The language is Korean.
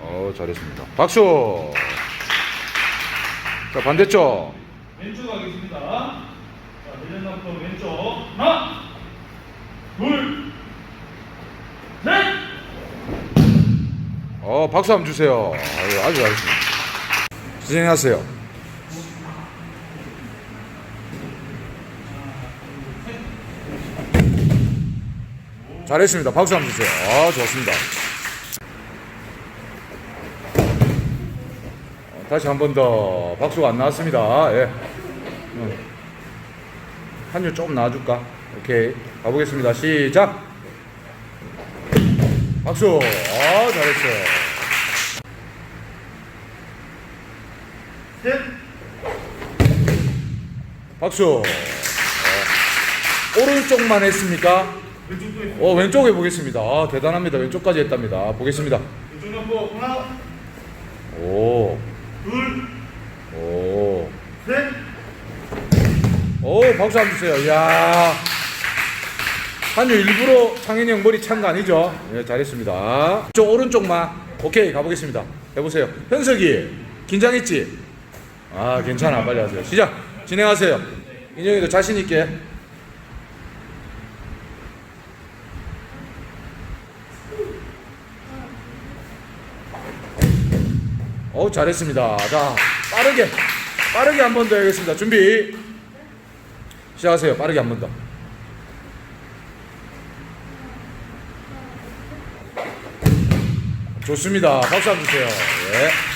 어 잘했습니다. 박수. 자 반대쪽. 왼쪽 가겠습니다. 자 내전부터 왼쪽 하나 둘 셋. 어 박수 한번 주세요. 아주 잘했습니다. 진행하세요. 잘했습니다. 박수 한번 주세요. 아, 좋습니다. 어, 다시 한 번 더 박수가 안 나왔습니다. 예. 한줄 조금 놔줄까? 오케이. 가보겠습니다. 시작! 박수! 아, 잘했어요. 셋. 박수. 어, 오른쪽만 했습니까? 어, 왼쪽에 보겠습니다. 아, 대단합니다. 왼쪽까지 했답니다. 보겠습니다. 왼쪽 하나, 오, 둘, 오, 셋. 오, 박수 한번 주세요. 이야. 한유 일부러 상현이 형 머리 찬 거 아니죠? 예, 잘했습니다. 저 오른쪽만. 오케이, 가보겠습니다. 해보세요. 현석이, 긴장했지? 아, 괜찮아. 빨리 하세요. 시작. 진행하세요. 인형이도 자신있게. 어 잘했습니다. 자, 빠르게, 빠르게 한 번더 하겠습니다. 준비. 시작하세요. 빠르게 한 번 더. 좋습니다. 박수 한번 주세요. 예.